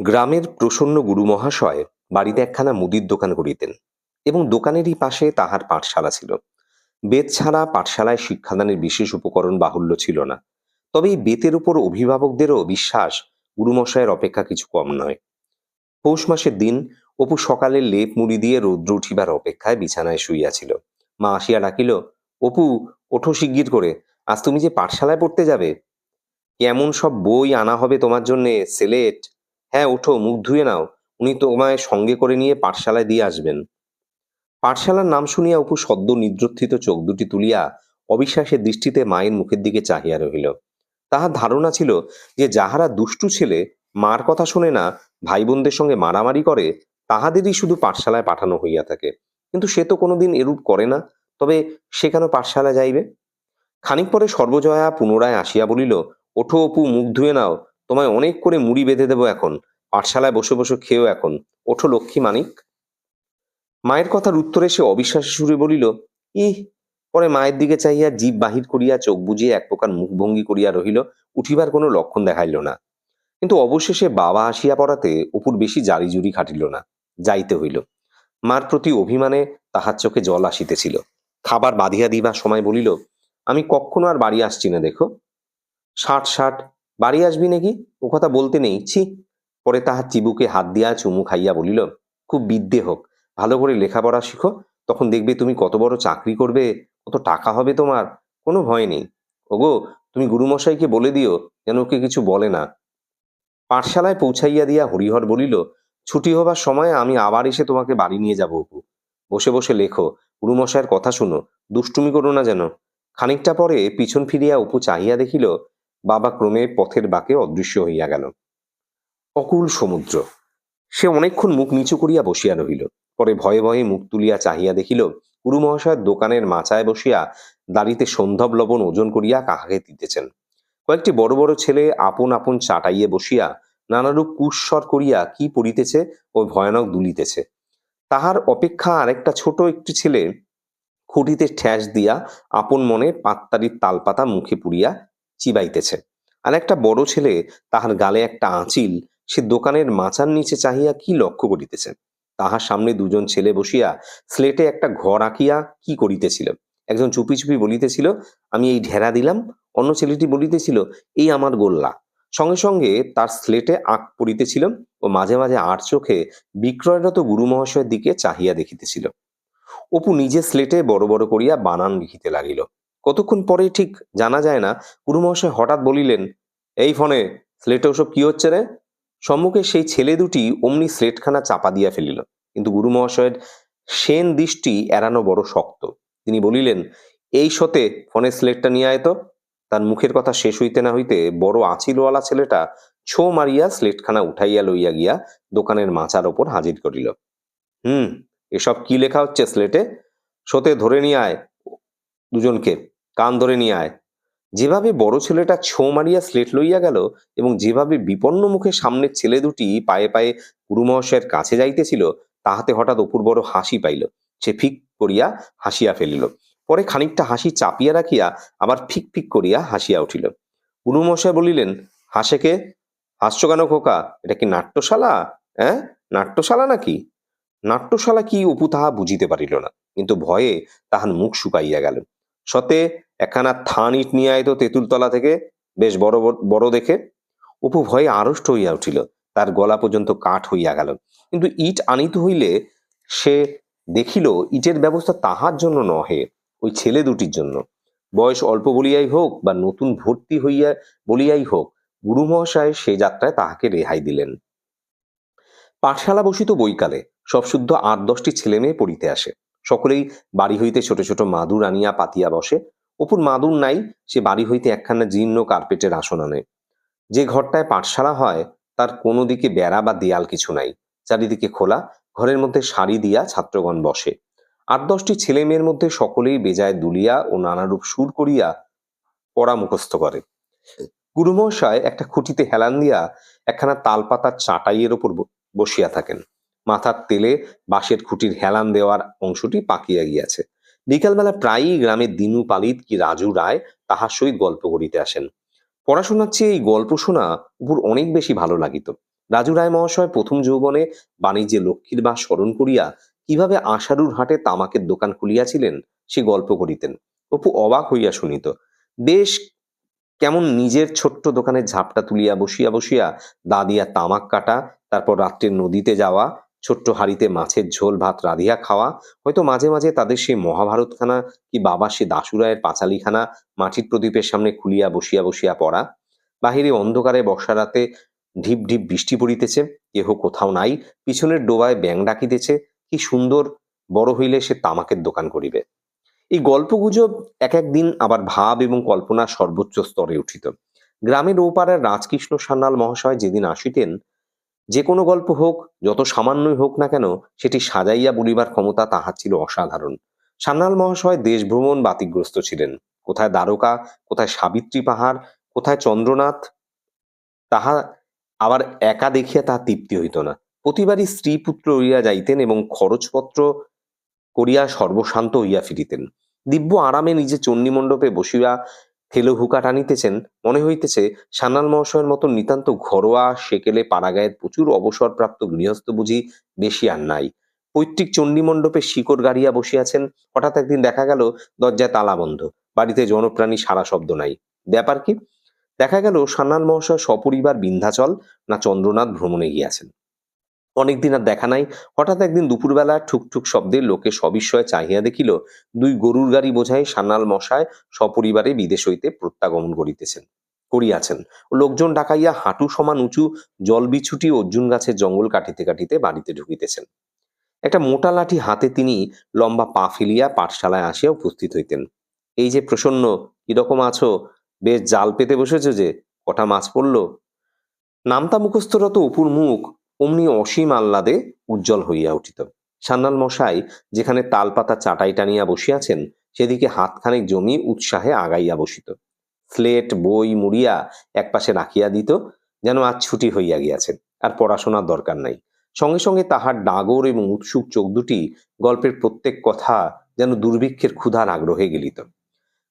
গ্রামের প্রসন্ন গুরুমহাশয় বাড়িতে একখানা মুদির দোকান করিতেন এবং দোকানেরই পাশে তাহার পাঠশালা ছিল। বেত ছাড়া পাঠশালায় শিক্ষাদানের বিশেষ উপকরণ বাহুল্য ছিল না। তবে এই বেতের উপর অভিভাবকদেরও বিশ্বাস গুরুমশায়ের অপেক্ষা কিছু কম নয়। পৌষ মাসের দিন অপু সকালে লেপ মুড়ি দিয়ে রৌদ্র উঠিবার অপেক্ষায় বিছানায় শুইয়াছিল মা আসিয়া ডাকিল, অপু, ওঠো শিগগির করে, আজ তুমি যে পাঠশালায় পড়তে যাবে। কেমন সব বই আনা হবে তোমার জন্যে, সেলেট হ্যাঁ ওঠো মুখ ধুয়ে নাও। উনি তোমায় সঙ্গে করে নিয়ে পাঠশালায় দিয়ে আসবেন। পাঠশালার নাম শুনিয়া অপু সদ্য নিদ্রোত্থিত চোখ দুটি তুলিয়া অবিশ্বাসের দৃষ্টিতে মায়ের মুখের দিকে চাহিয়া রহিল। তাহার ধারণা ছিল যে যাহারা দুষ্টু ছেলে, মার কথা শোনে না ভাই বোনদের সঙ্গে মারামারি করে, তাহাদেরই শুধু পাঠশালায় পাঠানো হইয়া থাকে। কিন্তু সে তো কোনোদিন এরূপ করে না, তবে সে কেন পাঠশালায় যাইবে? খানিক পরে সর্বজয়া পুনরায় আসিয়া বলিল, ওঠো অপু, মুখ ধুয়ে নাও। তোমায় অনেক করে মুড়ি বেঁধে দেবো এখন। পাঠশালায় বসে বসে খেয়েও এখন। ওঠো লক্ষ্মী মানিক। মায়ের কথার উত্তরে সে অবিশ্বাসী সুরে বলিল, ইহ, পরে মায়ের দিকে চাইয়া জীব বাহির করিয়া চোখ বুজিয়ে এক প্রকার মুখভঙ্গি করিয়া রহিল, উঠিবার কোনো লক্ষণ দেখাইল না। কিন্তু অবশেষে বাবা আসিয়া পড়াতে অপুর বেশি জারি জুরি খাটিল না। যাইতে হইল। মার প্রতি অভিমানে তাহার চোখে জল আসিতেছিল। খাবার বাঁধিয়া দিবার সময় বলিল, আমি কখনো আর বাড়ি আসছি না দেখো। ষাট ষাট বাড়ি আসবি নাকি? ও কথা বলতে নেই। ছি। পরে তাহার চিবুকে হাত দিয়া চুমু খাইয়া বলিল, খুব বিদ্যে হোক। ভালো করে লেখাপড়া শিখো। তখন দেখবে তুমি কত বড় চাকরি করবে, কত টাকা হবে তোমার। কোনো ভয় নেই। ওগো, তুমি গুরুমশাইকে বলে দিও, যেন ওকে কিছু বলে না। পাঠশালায় পৌঁছাইয়া দিয়া হরিহর বলিল, ছুটি হবার সময় আমি আবার এসে তোমাকে বাড়ি নিয়ে যাব অপু। বসে বসে লেখো। গুরুমশাইয়ের কথা শুনো। দুষ্টুমি করো না যেন। খানিকটা পরে পিছন ফিরিয়া অপু চাহিয়া দেখিল বাবা ক্রমে পথের বাঁকে অদৃশ্য হইয়া গেল। অকুল সমুদ্র। সে অনেকক্ষণ মুখ নিচু করিয়া বসিয়া রহিল। পরে ভয়ে ভয়ে মুখ তুলিয়া চাহিয়া দেখিল গুরু মহাশয়ের দোকানের মাচায় বসিয়া দাড়িতে সন্ধব লবণ ওজন করিয়া কাহাকে দিতেছেন। কয়েকটি বড় বড় ছেলে আপন আপন চাটাইয়ে বসিয়া নানারূপ কুস্বর করিয়া কি পড়িতেছে ও ভয়ানক দুলিতেছে। তাহার অপেক্ষা আরেকটা ছোট একটি ছেলে খুঁটিতে ঠ্যাস দিয়া আপন মনে পাত্তারির তালপাতা মুখে পুড়িয়া চিবাইতেছে। আর একটা বড় ছেলে তাহার গালে একটা আঁচিল, সে দোকানের মাচার নিচে চাহিয়া কি লক্ষ্য করিতেছে? তাহার সামনে দুজন ছেলে বসিয়া স্লেটে একটা ঘর আঁকিয়া কি করিতেছিল? একজন চুপি চুপি বলিতেছিল, আমি এই ঢেরা দিলাম। অন্য ছেলেটি বলিতেছিল, এই আমার গোল্লা। সঙ্গে সঙ্গে তার স্লেটে আঁক পড়িতেছিল ও মাঝে মাঝে আট চোখে বিক্রয়রত গুরু মহাশয়ের দিকে চাহিয়া দেখিতেছিল। অপু নিজে স্লেটে বড় বড় করিয়া বানান লিখিতে লাগিল। কতক্ষণ পরে ঠিক জানা যায় না গুরু মহাশয় হঠাৎ বলিলেন, এই ফোনে স্লেটে ওসব কি হচ্ছে রে? সম্মুখে সেই ছেলে দুটি অমনি স্লেটখানা চাপা দিয়া ফেলিল। কিন্তু গুরু মহাশয়ের সেন দৃষ্টি এড়ানো বড় শক্ত। তিনি বলিলেন, এই সতে ফোনের স্লেটটা নিয়ে আয় তো। তার মুখের কথা শেষ হইতে না হইতে বড় আঁচিলওয়ালা ছেলেটা ছো মারিয়া স্লেটখানা উঠাইয়া লইয়া গিয়া দোকানের মাচার ওপর হাজির করিল। হুম, এসব কি লেখা হচ্ছে স্লেটে? সতে ধরে নিয়ে আয় দুজনকে। কান ধরে নিয়ে আয়। যেভাবে বড় ছেলেটা ছো মারিয়া স্লেট লইয়া গেল এবং যেভাবে বিপন্ন মুখে সামনের ছেলে দুটি পায়ে পায়ে গুরুমহাশয়ের কাছে যাইতেছিল, তাহাতে হঠাৎ অপুর বড় হাসি পাইল। সে ফিক করিয়া হাসিয়া ফেলিল। পরে খানিকটা হাসি চাপিয়া রাখিয়া আবার ফিক ফিক করিয়া হাসিয়া উঠিল। গুরুমশাই বলিলেন, হাসে কে? হাস্য কেন খোকা? এটা কি নাট্যশালা? হ্যাঁ নাট্যশালা নাকি? নাট্যশালা কি অপু তাহা বুঝিতে পারিল না, কিন্তু ভয়ে তাহার মুখ শুকাইয়া গেল। সতে একখানা থান ইট নিয়ে আয় তো তেঁতুলতলা থেকে, বেশ বড় বড়- দেখে। অপু ভয়ে আড়ষ্ট হইয়া উঠিল। তার গলা পর্যন্ত কাঠ হইয়া গেল। কিন্তু ইট আনিত হইলে সে দেখিল, ইটের ব্যবস্থা তাহার জন্য নহে, ওই ছেলে দুটির জন্য। বয়স অল্প বলিয়াই হোক বা নতুন ভর্তি হইয়া, বলিয়াই হোক গুরু মহাশয় সে যাত্রায় তাহাকে রেহাই দিলেন। পাঠশালা বসিত বৈকালে সব শুদ্ধ আট দশটি ছেলে মেয়ে পড়িতে আসে। সকলেই বাড়ি হইতে ছোট ছোট মাদুর আনিয়া পাতিয়া বসে। অপুর মাদুর নাই, সে বাড়ি হইতে একখানা জীর্ণ কার্পেটের আসন আনে। যে ঘরটায় পাঠশালা হয়, তার কোনো দিকে বেড়া বা দেয়াল কিছু নাই। চারিদিকে খোলা, ঘরের মধ্যে সারি দিয়া ছাত্রগণ বসে। আট দশটি ছেলে মেয়ের মধ্যে সকলেই বেজায় দুলিয়া ও নানারূপ সুর করিয়া পড়া মুখস্থ করে। গুরুমশায় একটা খুঁটিতে হেলান দিয়া একখানা তালপাতার চাটাইয়ের ওপর বসিয়া থাকেন। মাথার তেলে বাঁশের খুঁটির হেলান দেওয়ার অংশটি পাকিয়া গিয়াছে। বিকালবেলা প্রায়ই গ্রামের দিনু পালিত কি রাজু রায় তাহার সহিত গল্প করিতে আসেন। পড়াশোনার চেয়ে এই গল্প শোনা উপর অনেক বেশি ভালো লাগিত। রাজু রায় মহাশয় প্রথম যৌবনে বাণিজ্যে লক্ষ্মীর বা স্মরণ করিয়া কীভাবে আশারুর হাটে তামাকের দোকান খুলিয়াছিলেন সে গল্প করিতেন। অপু অবাক হইয়া শুনিত, বেশ কেমন নিজের ছোট্ট দোকানের ঝাপটা তুলিয়া বসিয়া বসিয়া দা দিয়া তামাক কাটা, তারপর রাত্রে নদীতে যাওয়া ছোট্ট হাড়িতে মাছের ঝোল, ভাত, রাধিয়া খাওয়া। হয়তো মাঝে মাঝে তাদের সেই মহাভারতখানা কি বাবা সে দাসুরায়ের পাঁচালিখানা মাটির প্রদীপের সামনে খুলিয়া বসিয়া বসিয়া পড়া। বাহিরে অন্ধকারে বর্ষা রাতে ঢিপ ঢিপ বৃষ্টি পড়িতেছে, কেহ কোথাও নাই, পিছনের ডোবায় ব্যাং ডাকিতেছে, কি সুন্দর বড় হইলে সে তামাকের দোকান করিবে। এই গল্পগুজব এক একদিন আবার ভাব এবং কল্পনার সর্বোচ্চ স্তরে উঠিত। গ্রামের ওপাড়ার রাজকৃষ্ণ সান্যাল মহাশয় যেদিন আসিতেন যে কোনো গল্প হোক, যত সামান্যই হোক না কেন, সেটি সাজাইয়া বলিবার ক্ষমতা তাহার ছিল অসাধারণ। সান্যাল মহাশয় দেশ ভ্রমণ বাতিগ্রস্ত ছিলেন। কোথায় দ্বারকা, কোথায় সাবিত্রী পাহাড়, কোথায় চন্দ্রনাথ, তাহা আবার একা দেখিয়া তাহার তৃপ্তি হইত না। প্রতিবারই স্ত্রী পুত্র হইয়া যাইতেন এবং খরচপত্র করিয়া সর্বশান্ত হইয়া ফিরিতেন। দিব্য আরামে নিজে চণ্ডীমণ্ডপে বসিয়া থেলো হুকা টানিতেছেন, মনে হইতেছে সান্যাল মহাশয়ের মতো নিতান্ত ঘরোয়া সেকেলে পাড়াগায়ের প্রচুর অবসরপ্রাপ্ত গৃহস্থ বুঝি বেশি আর নাই। পৈতৃক চণ্ডীমণ্ডপে শিকড় গাড়িয়া বসিয়াছেন হঠাৎ একদিন দেখা গেল দরজায় তালা বন্ধ, বাড়িতে জনপ্রাণী সারা শব্দ নাই। ব্যাপার কি? দেখা গেল সান্যাল মহাশয় সপরিবার বিন্ধ্যাচল না চন্দ্রনাথ ভ্রমণে গিয়াছেন। অনেকদিন আর দেখা নাই। হঠাৎ একদিন দুপুরবেলা ঠুকঠুক শব্দে লোকে সবিস্ময়ে চাহিয়া দেখিল, দুই গরুর গাড়ি বোঝাই সান্যাল মশায় সপরিবারে বিদেশ হইতে প্রত্যাগমন করিতেছেন, করিয়াছেন। লোকজন ডাকাইয়া হাঁটু সমান উঁচু, জল বিছুটি অর্জুন গাছের জঙ্গল কাটিতে কাটিতে বাড়িতে ঢুকিতেছেন। একটা মোটা লাঠি হাতে তিনি লম্বা পা ফেলিয়া পাঠশালায় আসিয়া উপস্থিত হইতেন। এই যে প্রসন্ন, কীরকম আছো? বেশ জাল পেতে বসেছ যে, কটা মাছ পড়ল? নামতা মুখস্থরত অপুর মুখ অমনি অসীম আহ্লাদে উজ্জ্বল হইয়া উঠিত। সান্যাল মশাই যেখানে তালপাতা চাটাই টানিয়া বসিয়াছেন সেদিকে হাতখানেক জমি উৎসাহে আগাইয়া বসিত। স্লেট বই, মুড়িয়া একপাশে রাখিয়া দিত, যেন আজ ছুটি হইয়া গিয়াছে, আর পড়াশোনার দরকার নাই। সঙ্গে সঙ্গে তাহার ডাগর এবং উৎসুক চোখ দুটি গল্পের প্রত্যেক কথা যেন দুর্ভিক্ষের ক্ষুধার আগ্রহে গেলিত।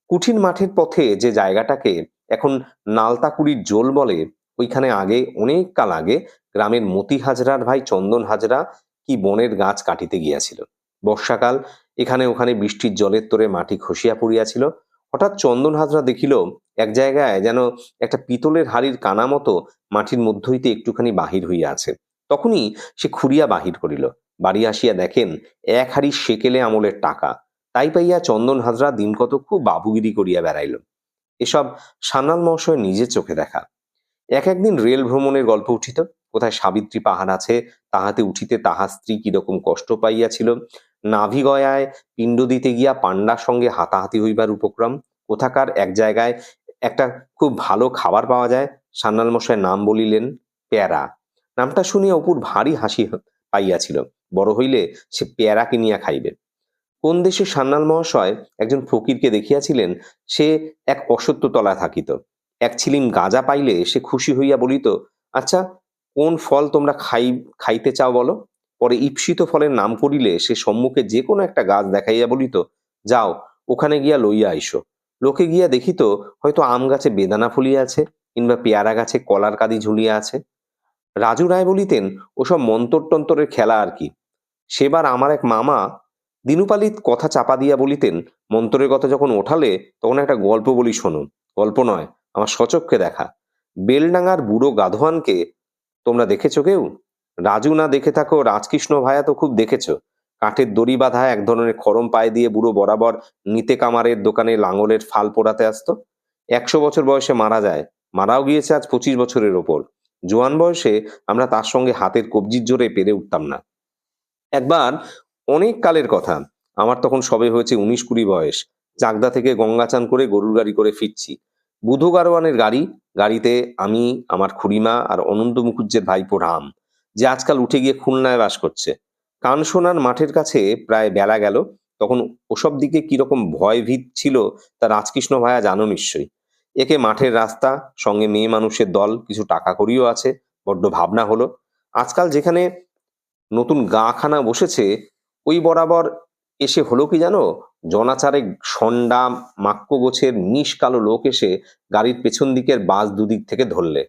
কুঠিন মাঠের পথে যে জায়গাটাকে এখন নালতাকুড়ির জোল বলে, ওইখানে আগে, অনেক কাল আগে গ্রামের মতি হাজরার ভাই চন্দন হাজরা কি বনের গাছ কাটিতে গিয়াছিল। বর্ষাকাল, এখানে ওখানে বৃষ্টির জলের তোরে মাটি খসিয়া পড়িয়াছিল। হঠাৎ চন্দন হাজরা দেখিল, এক জায়গায় যেন একটা পিতলের হাড়ির কানা মতো মাটির মধ্য হইতে একটুখানি বাহির হইয়া আছে। তখনই সে খুঁড়িয়া বাহির করিল। বাড়ি আসিয়া দেখেন, এক হাড়ি সেকেলে আমলের টাকা। তাই পাইয়া চন্দন হাজরা দিন কত খুব বাবুগিরি করিয়া বেড়াইল। এসব সান্যাল মহাশয় নিজের চোখে দেখা। এক একদিন রেল ভ্রমণের গল্প উঠিত। কোথায় সাবিত্রী পাহাড় আছে, তাহাতে উঠিতে তাহার স্ত্রী কীরকম কষ্ট পাইয়াছিল? নাভি গয়ায় পিণ্ড দিতে গিয়া পান্ডার সঙ্গে হাতাহাতি হইবার উপক্রম? কোথাকার এক জায়গায় একটা খুব ভালো খাবার পাওয়া যায়? সান্যাল মশাই নাম বলিলেন, প্যারা। নামটা শুনিয়া অপুর ভারী হাসি পাইয়াছিল। বড় হইলে সে প্যারা কিনিয়া খাইবে। কোন দেশে সান্যাল মহাশয় একজন ফকিরকে দেখিয়াছিলেন, সে এক অসত্য তলায় থাকিত। এক ছিলিম গাঁজা পাইলে সে খুশি হইয়া বলিত আচ্ছা কোন ফল তোমরা খাই, খাইতে চাও বলো? পরে ঈপ্সিত ফলের নাম করিলে সে সম্মুখে যে কোনো একটা গাছ দেখাইয়া বলিত, যাও, ওখানে গিয়া লইয়া আইসো। লোকে গিয়া দেখিত, হয়তো আম গাছে বেদানা ফুলিয়া আছে, কিংবা পেয়ারা গাছে কলার কাদি ঝুলিয়া আছে। রাজু রায় বলিতেন, ওসব মন্তর টন্তরের খেলা আর কি? সেবার আমার এক মামা দিনুপালিত কথা চাপা দিয়া বলিতেন, মন্তরের কথা যখন ওঠালে তখন একটা গল্প বলি শোনো। গল্প নয়, আমার সচক্ষে দেখা। বেলডাঙ্গার বুড়ো গাধোয়ানকে তোমরা দেখেছ কেউ? রাজু না দেখে থাকো, রাজকৃষ্ণ ভায়া তো খুব দেখেছ। কাঠের দড়ি বাঁধা এক ধরনের খরম পায়ে দিয়ে বুড়ো বরাবর নিতে কামারের দোকানে লাঙলের ফাল পোড়াতে আসতো। একশো বছর বয়সে মারা যায়। মারাও গিয়েছে আজ পঁচিশ বছরের ওপর। জোয়ান বয়সে আমরা তার সঙ্গে হাতের কবজির জোরে পেরে উঠতাম না। একবার অনেক কালের কথা। আমার তখন সবে হয়েছে উনিশ কুড়ি বয়স। চাকদা থেকে গঙ্গা চান করে গরুর গাড়ি করে ফিরছি। বুধো গারোয়ানের গাড়ি, গাড়িতে আমি, আমার খুড়িমা আর অনন্ত মুখুজ্জের ভাইপো রাম, যে আজকাল উঠে গিয়ে খুলনায় বাস করছে। কানসোনার মাঠের কাছে প্রায় বেলা গেল, তখন ওসব দিকে কীরকম ভয় ভীত ছিল তা রাজকৃষ্ণ ভায়া জানো নিশ্চয়ই। একে মাঠের রাস্তা, সঙ্গে মেয়ে মানুষের দল, কিছু টাকা করিও আছে, বড্ড ভাবনা হলো। আজকাল যেখানে নতুন গাখানা বসেছে, ওই বরাবর এসে হলো কি জানো? জনাচারেক সন্ডা মাক্য গোছের মিশ কালো লোক এসে গাড়ির পেছন দিকের বাস দুদিক থেকে ধরলে।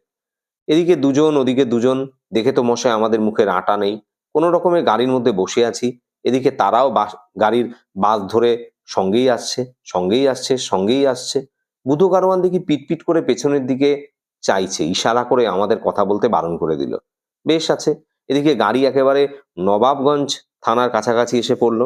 এদিকে দুজন, ওদিকে দুজন, দেখে তো মশাই আমাদের মুখের আটা নেই। কোনো রকমের গাড়ির মধ্যে বসে আছি। এদিকে তারাও বাস, গাড়ির বাস ধরে সঙ্গেই আসছে সঙ্গেই আসছে সঙ্গেই আসছে। বুধো গারোয়ান দেখি পিটপিট করে পেছনের দিকে চাইছে, ইশারা করে আমাদের কথা বলতে বারণ করে দিল। বেশ আছে। এদিকে গাড়ি একেবারে নবাবগঞ্জ থানার কাছাকাছি এসে পড়ল।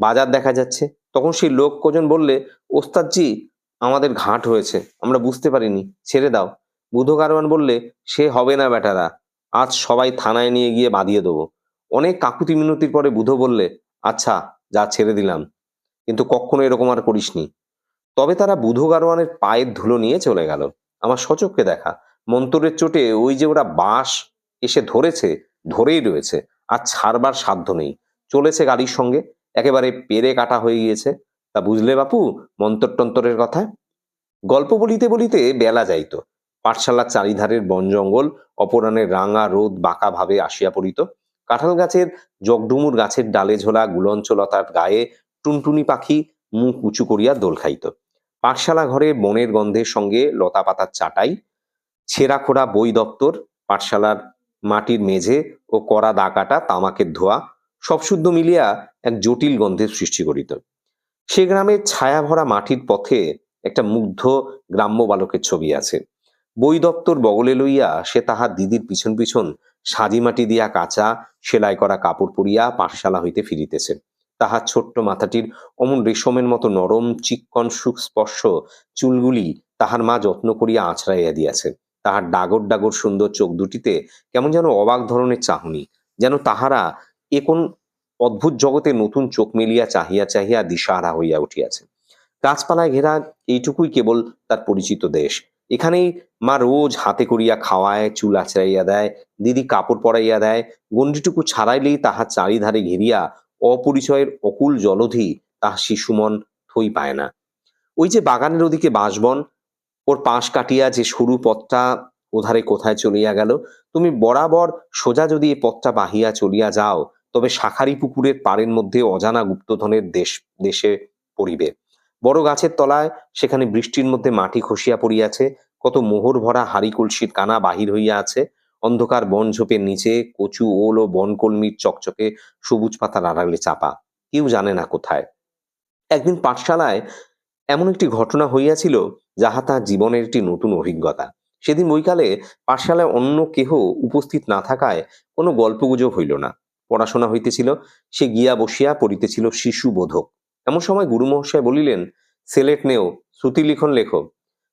বাজার দেখা যাচ্ছে। তখন সেই লোক কজন বললে, ওস্তাদজি, আমাদের ঘাট হয়েছে, আমরা বুঝতে পারিনি, ছেড়ে দাও। বুধ গারোয়ান বললে, সে হবে না বেটারা, আজ সবাই থানায় নিয়ে গিয়ে বাঁধিয়ে দেবো। অনেক কাকুতি মিনতির পরে বুধ বললে আচ্ছা যা ছেড়ে দিলাম। কিন্তু কখনো এরকম আর করিসনি। তবে তারা বুধ গারোয়ানের পায়ের ধুলো নিয়ে চলে গেল। আমার সচক্ষে দেখা, মন্তরের চোটে ওই যে ওরা বাঁশ এসে ধরেছে, ধরেই রয়েছে, আর ছাড়বার সাধ্য নেই। চলেছে গাড়ির সঙ্গে একেবারে পেরে কাটা হয়ে গিয়েছে। তা বুঝলে বাপু মন্তর টন্তরের কথা? গল্প বলিতে বলিতে বেলা যাইত। পাঠশালার চারিধারের বন জঙ্গল, অপরাণের রাঙা রোদ বাঁকা ভাবে আসিয়া পড়িত। কাঁঠাল গাছের জগডুমুর গাছের ডালে ঝোলা গুলঞ্চলতার গায়ে টুনটুনি পাখি মুখ উঁচু করিয়া দোল খাইত। পাঠশালা ঘরে বনের গন্ধের সঙ্গে লতা পাতার চাটাই, ছেঁড়া খোড়া বই দপ্তর, পাঠশালার মাটির মেঝে ও কড়া দাকাটা তামাকের ধোয়া, সব শুদ্ধ মিলিয়া এক জটিল গন্ধের সৃষ্টি করিত। সে গ্রামের ছায়া ভরা মাটির পথে একটা মুগ্ধ গ্রাম্য বালকের ছবি আছে। বই দপ্তর বগলে লইয়া সে তাহার দিদির পিছন পিছন সাজি মাটি দিয়া কাঁচা, সেলাই করা কাপড় পরিয়া পাঠশালা হইতে ফিরিতেছে। তাহার ছোট্ট মাথাটির অমন রেশমের মতো নরম, চিক্কন, সুস্পর্শ চুলগুলি তাহার মা যত্ন করিয়া আছড়াইয়া দিয়াছে। তাহার ডাগর ডাগর সুন্দর চোখ দুটিতে কেমন যেন অবাক ধরনের চাহনি, যেন তাহারা এ কোন অদ্ভুত জগতে নতুন চোখ মেলিয়া, চাহিয়া চাহিয়া দিশাহারা হইয়া উঠিয়াছে। গাছপালায় ঘেরা এইটুকুই কেবল তার পরিচিত দেশ। এখানেই মা রোজ হাতে করিয়া খাওয়ায়, চুল আছড়াইয়া দেয়, দিদি কাপড় পরাইয়া দেয় গন্ডিটুকু ছাড়াইলেই তাহার চারিধারে ঘেরিয়া অপরিচয়ের অকুল জলধি তাহার শিশুমন থই পায় না। ওই যে বাগানের ওদিকে বাঁশবন ওর পাশ কাটিয়া যে সরু পথটা ওধারে কোথায় চলিয়া গেল, তুমি বরাবর সোজা যদি এই পথটা বাহিয়া চলিয়া যাও তবে শাখারি পুকুরের পাড়ের মধ্যে অজানা গুপ্তধনের দেশ, দেশে পড়িবে। বড় গাছের তলায় সেখানে বৃষ্টির মধ্যে মাটি খসিয়া পড়িয়াছে, কত মোহর ভরা হাড়ি কলসির কানা বাহির হইয়া আছে, অন্ধকার বন ঝোপের নিচে কচু ওল ও বনকলমির চকচকে সবুজ পাতার আড়ালে চাপা, কেউ জানে না কোথায়। একদিন পাঠশালায় এমন একটি ঘটনা হইয়াছিল, যাহা তাহার জীবনের একটি নতুন অভিজ্ঞতা। সেদিন বৈকালে পাঠশালায় অন্য কেহ উপস্থিত না থাকায় কোনো গল্পগুজব হইল না। পড়াশোনা হইতেছিল, সে গিয়া বসিয়া পড়িতেছিল শিশু বোধক। এমন সময় গুরু মহাশয় বলিলেন, সেলেট নেও, শ্রুতি লিখন লেখো।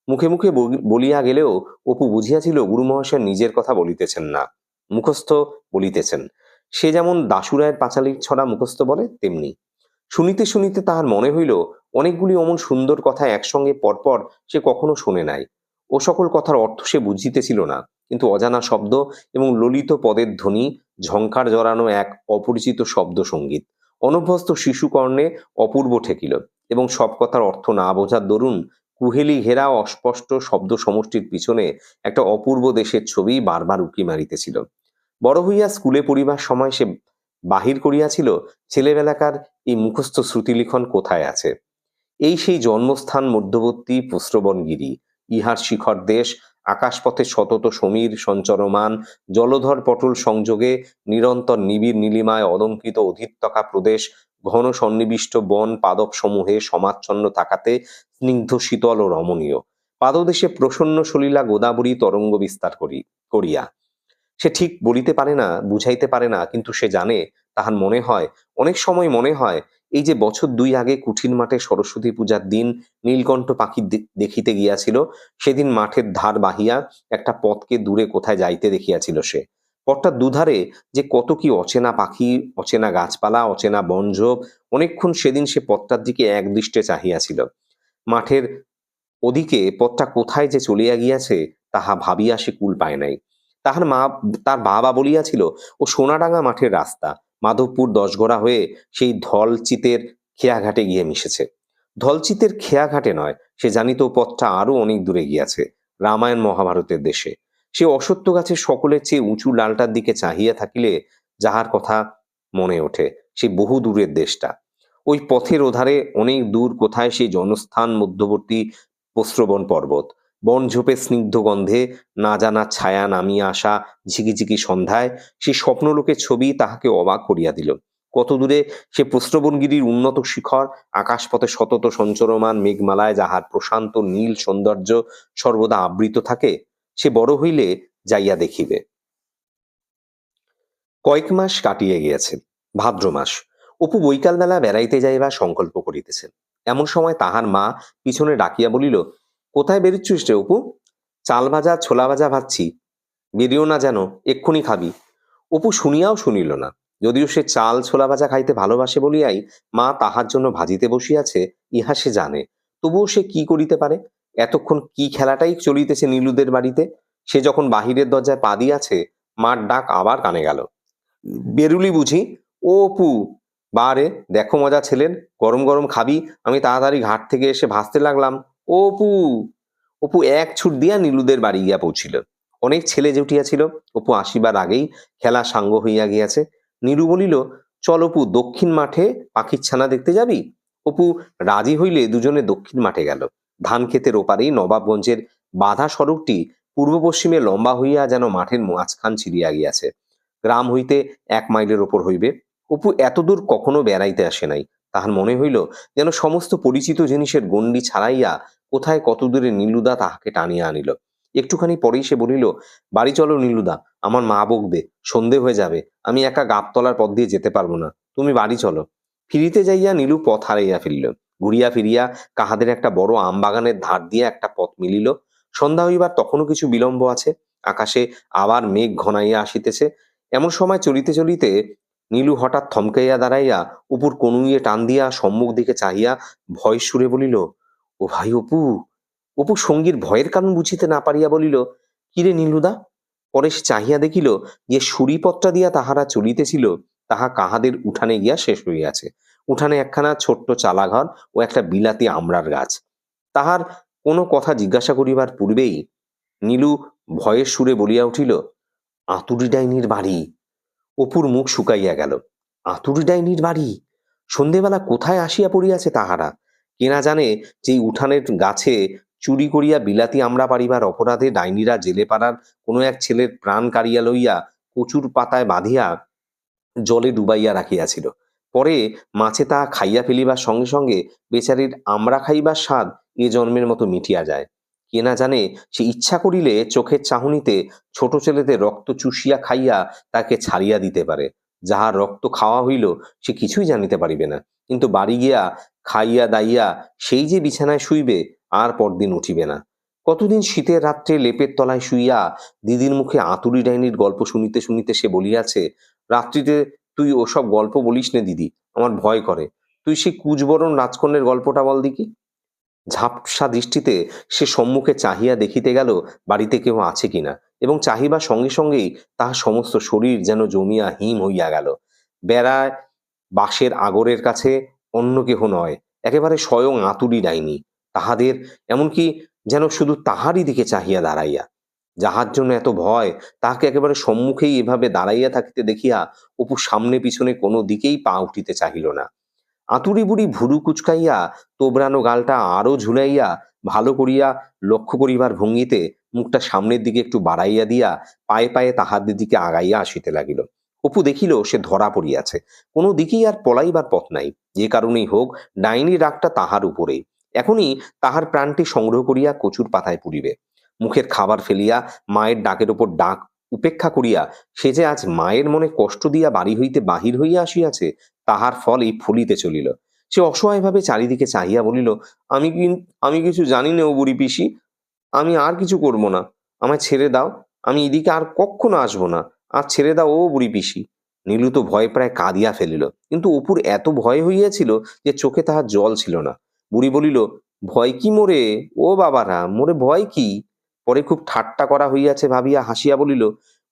মুখে মুখে বলি- বলিয়া গেলেও অপু বুঝিয়াছিল গুরু মহাশয় নিজের কথা বলিতেছেন না। মুখস্থ বলিতেছেন। সে যেমন দাসুরায়ের পাঁচালির ছড়া মুখস্থ বলে, তেমনি। শুনিতে শুনিতে তাহার মনে হইল, অনেকগুলি অমন সুন্দর কথা একসঙ্গে পরপর সে কখনো শোনে নাই। ও সকল কথার অর্থ সে বুঝিতেছিল না। কিন্তু অজানা শব্দ এবং ললিত পদের ধ্বনি, ঝংকার জড়ানো এক অপরিচিত শব্দ সংগীত, অনভ্যস্ত শিশুকর্ণে অপূর্ব ঠেকিল এবং সব কথার অর্থ না বোঝার দরুন কুহেলি ঘেরা অস্পষ্ট শব্দ সমষ্টির পিছনে একটা অপূর্ব দেশের ছবি বারবার উকি মারিতেছিল। বড় হইয়া স্কুলে পড়িবার সময় সে বাহির করিয়াছিল, ছেলেবেলাকার এই মুখস্থ শ্রুতিলিখন কোথায় আছে? এই সেই জন্মস্থান মধ্যবর্তী পুস্রবনগিরি ইহার শিখর দেশ, আকাশপথে শতত সমীর সঞ্চরমান, জলধর পটল সংযোগে নিরন্তর নিবিড় নীলিমায় অলঙ্কৃত অধিত্যকা প্রদেশ, ঘন সন্নিবিষ্ট বন পাদপ সমূহে সমাচ্ছন্ন থাকাতে স্নিগ্ধ শীতল ও রমণীয়। পাদদেশে প্রসন্ন সলীলা গোদাবরী তরঙ্গ বিস্তার করি, করিয়া। সে ঠিক বলিতে পারে না, বুঝাইতে পারে না, কিন্তু সে জানে, তাহার মনে হয়, অনেক সময় মনে হয় এই যে বছর দুই আগে কুঠির মাঠে সরস্বতী পূজার দিন নীলকণ্ঠ পাখি দেখিতে গিয়াছিল, সেদিন মাঠের ধার বাহিয়া একটা পথকে দূরে কোথায় যাইতে দেখিয়াছিল সে। পথটার দুধারে যে কত কি অচেনা পাখি, অচেনা গাছপালা, অচেনা বনঝোপ, অনেকক্ষণ সেদিন সে পথটার দিকে একদৃষ্টে চাহিয়াছিল। মাঠের ওদিকে পথটা কোথায় যে চলিয়া গিয়াছে, তাহা ভাবিয়া সে কুল পায় নাই। তাহার মা তার বাবা বলিয়াছিল, ও সোনাডাঙ্গা মাঠের রাস্তা মাধবপুর দশগড়া হয়ে সেই ধলচিতের খেয়াঘাটে গিয়ে মিশেছে। ধলচিতের খেয়াঘাটে নয়, সে জানিত পথটা আরও অনেক দূরে গিয়াছে, রামায়ণ মহাভারতের দেশে। সে অসত্য গাছের সকলের চেয়ে উঁচু লালটার দিকে চাহিয়া থাকিলে যাহার কথা মনে ওঠে, সে বহু দূরের দেশটা। ওই পথের ওধারে অনেক দূর কোথায় সেই জনস্থান মধ্যবর্তী প্রস্রবণ পর্বত। বন ঝোপে স্নিগ্ধ গন্ধে না জানা ছায়া নামিয়ে আসা ঝিকিঝিকি সন্ধ্যায় সে স্বপ্নলোকের ছবি তাহাকে অবাক করিয়া দিল। কত দূরে সে প্রস্রবণগিরির উন্নত শিখর, আকাশপথে সতত সঞ্চরমান মেঘমালায় যাহার প্রশান্ত নীল সৌন্দর্য সর্বদা আবৃত থাকে, সে বড় হইলে যাইয়া দেখিবে। কয়েক মাস কাটিয়ে গিয়াছে, ভাদ্র মাস। অপু বৈকালবেলা বেড়াইতে যাইবার সংকল্প করিতেছে এমন সময় তাহার মা পিছনে ডাকিয়া বলিল কোথায় বেরোচ্ছিস রে অপু? চাল ভাজা, ছোলা ভাজা ভাজছি। বেরিও না যেন, এক্ষুনি খাবি। অপু শুনিয়াও শুনিল না। যদিও সে চাল, ছোলা ভাজা খাইতে ভালোবাসে বলিয়াই মা তাহার জন্য ভাজিতে বসিয়াছে, ইহা সে জানে। তবুও সে কি করিতে পারে? এতক্ষণ কি খেলাটাই চলিতেছে নীলুদের বাড়িতে? সে যখন বাহিরের দরজায় পা দিয়াছে, মার ডাক আবার কানে গেল। বেরুলি বুঝি, ও অপু, বারে, দেখো মজা ছেলের, গরম গরম খাবি, আমি তাড়াতাড়ি ঘাট থেকে এসে ভাসতে লাগলাম। অপু অপু এক ছুট দিয়া নীলুদের বাড়ি গিয়া পৌঁছিল। অনেক ছেলে জুটিয়াছিল অপু আসিবার আগেই খেলা সাঙ্গ হইয়া গিয়াছে। নীলু বলিল, চল অপু, দক্ষিণ মাঠে পাখির ছানা দেখতে যাবি? অপু রাজি হইলে দুজনে দক্ষিণ মাঠে গেল। ধান ক্ষেতের ওপারেই নবাবগঞ্জের বাধা সড়কটি পূর্ব পশ্চিমে লম্বা হইয়া যেন মাঠের মাঝখান ছিড়িয়া গিয়াছে। গ্রাম হইতে এক মাইলের ওপর হইবে। অপু এতদূর কখনো বেড়াইতে আসে নাই। তাহার মনে হইল যেন সমস্ত পরিচিত জিনিসের গণ্ডি ছাড়াইয়া কোথায় কত দূরে নীলুদা তাহাকে টানিয়া আনিল। একটুখানি পরেই সে বলিল, বাড়ি চলো নীলুদা, আমার মা বকবে, সন্ধে হয়ে যাবে, আমি একা গাবতলার পথ দিয়ে যেতে পারব না, তুমি বাড়ি চলো। ফিরিতে যাইয়া নীলু পথ হারাইয়া ফিরিল ঘুরিয়া ফিরিয়া কাহাদের একটা বড় আম বাগানের ধার দিয়ে একটা পথ মিলিল। সন্ধ্যা হইবার তখনও কিছু বিলম্ব আছে, আকাশে আবার মেঘ ঘনাইয়া আসিতেছে। এমন সময় চলিতে চলিতে নীলু হঠাৎ থমকাইয়া দাঁড়াইয়া উপর কনুইয়ে টান দিয়া সম্মুখ দিকে চাহিয়া ভয় সুরে বলিল, ও ভাই অপু অপু সঙ্গীর ভয়ের কারণ বুঝিতে না পারিয়া বলিল কিরে নীলুদা? পরে সে চাহিয়া দেখিল, যে সুরিপত্রা দিয়া তাহারা চলিতেছিল, তাহা কাহাদের উঠানে গিয়া শেষ হইয়াছে। উঠানে একখানা ছোট্ট চালাঘর ও একটা বিলাতি আমড়ার গাছ। তাহার কোনো কথা জিজ্ঞাসা করিবার পূর্বেই নীলু ভয়ের সুরে বলিয়া উঠিল, আতুরি ডাইনির বাড়ি অপুর মুখ শুকাইয়া গেল। আতুরি ডাইনির বাড়ি? সন্ধেবেলা কোথায় আসিয়া পড়িয়াছে তাহারা? কেনা জানে যে উঠানের গাছে চুরি করিয়া বিলাতি আমরা পারিবার অপরাধে ডাইনিরা জেলে পাড়ার কোনো এক ছেলের প্রাণ কাড়িয়া লইয়া কচুর পাতায় বাঁধিয়া জলে ডুবাইয়া রাখিয়াছিল। পরে মাছে তা খাইয়া ফেলিবার সঙ্গে সঙ্গে বেচারির আমরা খাইবার স্বাদ এ জন্মের মতো মিটিয়া যায়। কে না জানে, সে ইচ্ছা করিলে চোখের চাহনিতে ছোট ছেলেতে রক্ত চুষিয়া খাইয়া তাকে ছাড়িয়া দিতে পারে। যাহার রক্ত খাওয়া হইল, সে কিছুই জানিতে পারিবে না। কিন্তু বাড়ি গিয়া খাইয়া দাইয়া সেই যে বিছানায় শুইবে, আর পরদিন উঠিবে না। কতদিন শীতের রাত্রে লেপের তলায় শুইয়া দিদির মুখে আতুরি ডাইনির গল্প শুনিতে শুনিতে সে বলিয়াছে, রাত্রিতে তুই ওসব গল্প বলিস নে দিদি, আমার ভয় করে। তুই সেই কুচবরণ রাজকন্যের গল্পটা বল দিকি ঝাপসা দৃষ্টিতে সে সম্মুখে চাহিয়া দেখিতে গেল, বাড়িতে কেউ আছে কিনা? এবং চাহিবার সঙ্গে সঙ্গেই তাহার সমস্ত শরীর যেন জমিয়া হিম হইয়া গেল। বেড়ায় বাঁশের আগরের কাছে অন্য কেহ নয়, একেবারে স্বয়ং আতুরি ডাইনি। তাহাদের এমনকি যেন শুধু তাহারই দিকে চাহিয়া দাঁড়াইয়া। যাহার জন্য এত ভয়, তাহাকে একেবারে সম্মুখেই এভাবে দাঁড়াইয়া থাকিতে দেখিয়া অপু সামনে পিছনে কোনো দিকেই পা উঠিতে চাহিল না। আতুরি বুড়ি ভুরু কুচকাইয়া তোবড়ানো গালটা আরও ঝুলাইয়া ভালো করিয়া লক্ষ্য করিবার ভঙ্গিতে মুখটা সামনের দিকে একটু বাড়াইয়া দিয়া পায়ে পায়ে তাহাদের দিকে আগাইয়া আসিতে লাগিল। অপু দেখিল সে ধরা পড়িয়াছে। কোনো দিকেই আর পলাইবার পথ নাই। যে কারণেই হোক, ডাইনির রাগটা তাহার উপরেই। এখনই তাহার প্রাণটি সংগ্রহ করিয়া কচুর পাতায় পুরিবে মুখের খাবার ফেলিয়া মায়ের ডাকের ওপর ডাক উপেক্ষা করিয়া সে যে আজ মায়ের মনে কষ্ট দিয়া বাড়ি হইতে বাহির হইয়া আসিয়াছে তাহার ফল এই ফলিতে চলিল। সে অসহায়ভাবে চারিদিকে চাহিয়া বলিল, আমি আমি কিছু জানি না ও বুড়ি পিসি, আমি আর কিছু করব না। আমায় ছেড়ে দাও, আমি এদিকে আর কখনো আসব না। আর ছেড়ে দাও ও বুড়ি পিসি। নীলু তো ভয় প্রায় কাঁদিয়া ফেলিল। কিন্তু অপুর এত ভয় হইয়াছিল যে চোখে তাহার জল ছিল না। বুড়ি বলিল, ভয় কি মোরে? ও বাবারা, মোরে ভয় কি? পরে খুব ঠাট্টা করা হইয়াছে ভাবিয়া হাসিয়া বলিল,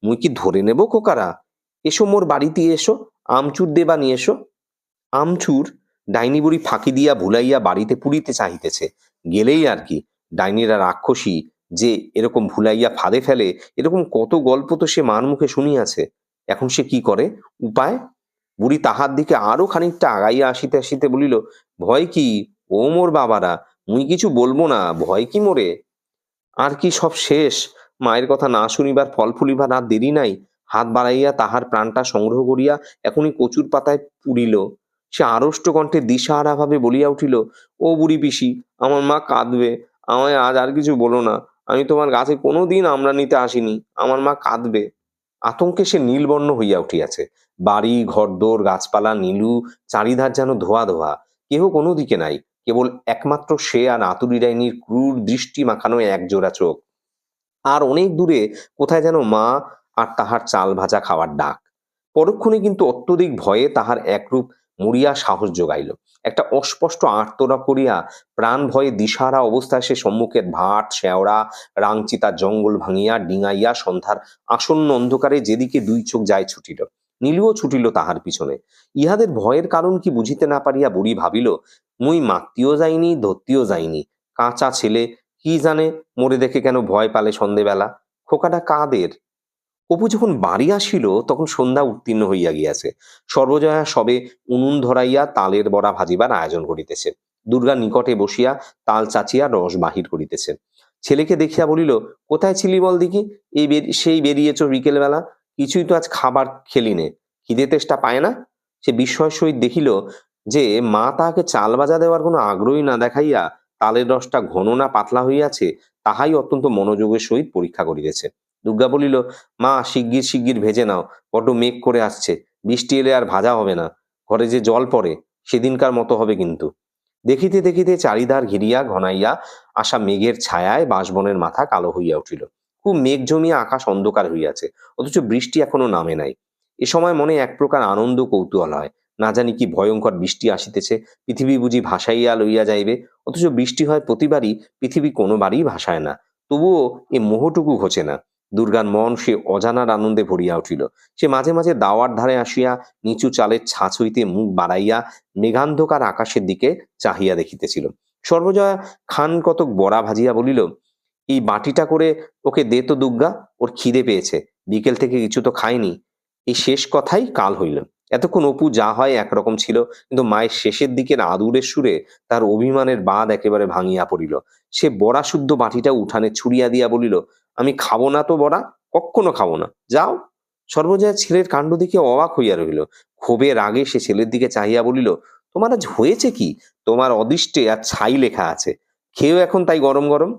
মুই কি ধরে নেব খোকারা? এসো মোর বাড়িতে এসো, আমচুর দেবা নিয়ে এসো। আমচুর ডাইনি বুড়ি ফাঁকি দিয়া ভুলাইয়া বাড়িতে পুরিতে চাহিতেছে। গেলেই আর কি, ডাইনিরা রাক্ষসী যে এরকম ভুলাইয়া ফাঁদে ফেলে, এরকম কত গল্প তো সে মার মুখে শুনিয়াছে। এখন সে কি করে? উপায়? বুড়ি তাহার দিকে আরও খানিকটা আগাইয়া আসিতে আসিতে বলিল, ভয় কি? ও মোর বাবারা, মুই কিছু বলব না, ভয় কি মোরে? আর কি সব শেষ? মায়ের কথা না শুনিবার, ফল ফুলিবার আর দেরি নাই। হাত বাড়াইয়া তাহার প্রাণটা সংগ্রহ করিয়া এখনই কচুর পাতায় পুরিল সে আড়ষ্ট কণ্ঠে দিশাহারা ভাবে বলিয়া উঠিল, ও বুড়ি পিসি, আমার মা কাঁদবে। আমায় আজ আর কিছু বলো না। আমি তোমার গাছে কোনোদিন আমরা নিতে আসিনি। আমার মা কাঁদবে। আতঙ্কে সে নীলবর্ণ হইয়া উঠিয়াছে। বাড়ি, ঘরদোর, গাছপালা, নীলু, চারিধার যেন ধোয়া ধোয়া। কেহ কোনো দিকে নাই। কেবল একমাত্র সে আর আতুরি ডাইনির ক্রূর দৃষ্টি মাখানো এক জোড়া চোখ। আর অনেক দূরে কোথায় যেন মা আর তাহার চাল ভাজা খাওয়ার ডাক। পরক্ষণে কিন্তু অত্যধিক ভয়ে তাহার একরূপ মরিয়া সাহস যোগাইল। একটা অস্পষ্ট আর্তরা করিয়া প্রাণ ভয়ে দিশারা অবস্থায় সে সম্মুখের ভাট, শেওড়া, রাংচিতা জঙ্গল ভাঙিয়া ডিঙাইয়া সন্ধ্যার আসন্ন অন্ধকারে যেদিকে দুই চোখ যায় ছুটিল। নীলুও ছুটিল তাহার পিছনে। ইহাদের ভয়ের কারণ কি বুঝিতে না পারিয়া বুড়ি ভাবিল, মুই মাতিও যাইনি, ধরতিও যাইনি। কাঁচা ছেলে, কি জানে, মরে দেখে কেন ভয় পালে সন্ধেবেলা? খোকাটা কাদের? অপু যখন বাড়ি আসিল, তখন সন্ধ্যা উত্তীর্ণ হইয়া গিয়াছে। সর্বজয়া সবে উনুন ধরাইয়া তালের বড়া ভাজিবার আয়োজন করিতেছে। দুর্গা নিকটে বসিয়া তাল চাচিয়া রস বাহির করিতেছে। ছেলেকে দেখিয়া বলিল, কোথায় ছিলি বল দেখি এই সেই বেরিয়েছ বিকেলবেলা। কিছুই তো আজ খাবার খেলি নে। খিদে তেষ্টা পায় না? সে বিস্ময়ের সহিত দেখিল যে, মা তাহাকে চাল বাজা দেওয়ার কোনো আগ্রহী না দেখাইয়া তালের রসটা ঘন না পাতলা হইয়াছে, তাহাই অত্যন্ত মনোযোগের সহিত পরীক্ষা করিতেছে। দুর্গা বলিল, মা, শিগগির শিগগির ভেজে নাও বড্ড মেঘ করে আসছে, বৃষ্টি এলে আর ভাজা হবে না, ঘরে যে জল পড়ে, সেদিনকার মতো হবে কিন্তু। দেখিতে দেখিতে চারিধার ঘিরিয়া ঘনাইয়া আসা মেঘের ছায়ায় বাঁশবনের মাথা কালো হইয়া উঠিল। খুব মেঘ জমিয়া আকাশ অন্ধকার হইয়াছে, অথচ বৃষ্টি এখনও নামে নাই। এ সময় মনে এক প্রকার আনন্দ কৌতূহল হয়। না জানি কি ভয়ঙ্কর বৃষ্টি আসিতেছে, পৃথিবী বুঝি ভাসাইয়া লইয়া যাইবে, অথচ বৃষ্টি হয় প্রতিবারই, পৃথিবী কোনোবারই ভাসায় না, তবুও এ মোহটুকু ঘোচে না। দুর্গার মন সে অজানার আনন্দে ভরিয়া উঠিল। সে মাঝে মাঝে দাওয়ার ধারে আসিয়া নিচু চালের ছাঁচ হইতে মুখ বাড়াইয়া মেঘান্ধকার আকাশের দিকে চাহিয়া দেখিতেছিল। সর্বজয়া খান কতক বড়া ভাজিয়া বলিল, এই বাটিটা করে ওকে দে তো দুর্গা, ওর খিদে পেয়েছে, বিকেল থেকে কিছু তো খায়নি এই শেষ কথাই কাল হইল। এতক্ষণ অপু যা হয় একরকম ছিল, কিন্তু মায়ের শেষের দিকের আদুরের সুরে তার অভিমানের বাঁধ একেবারে ভাঙিয়া পড়িল। সে বড়া শুদ্ধ বাটিটা উঠানে ছুড়িয়া দিয়া বলিল আমি খাব না তো বড়া কখনো খাব না। যাও। সর্বজয়া ছেলের কাণ্ড দেখে অবাক হইয়া রহিল। ক্ষোভের রাগে সে ছেলের দিকে চাহিয়া বলিল, তোমার আজ হয়েছে কি? তোমার অদিষ্টে আর ছাই লেখা আছে। খেয়েও এখন তাই গরম গরম?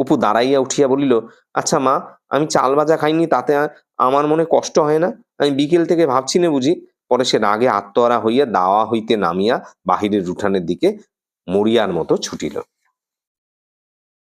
অপু দাঁড়াইয়া উঠিয়া বলিল আচ্ছা মা, আমি চাল ভাজা খাইনি, তাতে আমার মনে কষ্ট হয় না। আমি বিকেল থেকে ভাবছি না বুঝি। পরে সে রাগে আত্মহারা হইয়া দাওয়া হইতে নামিয়া বাহিরের উঠানের দিকে মরিয়ার মতো ছুটিল।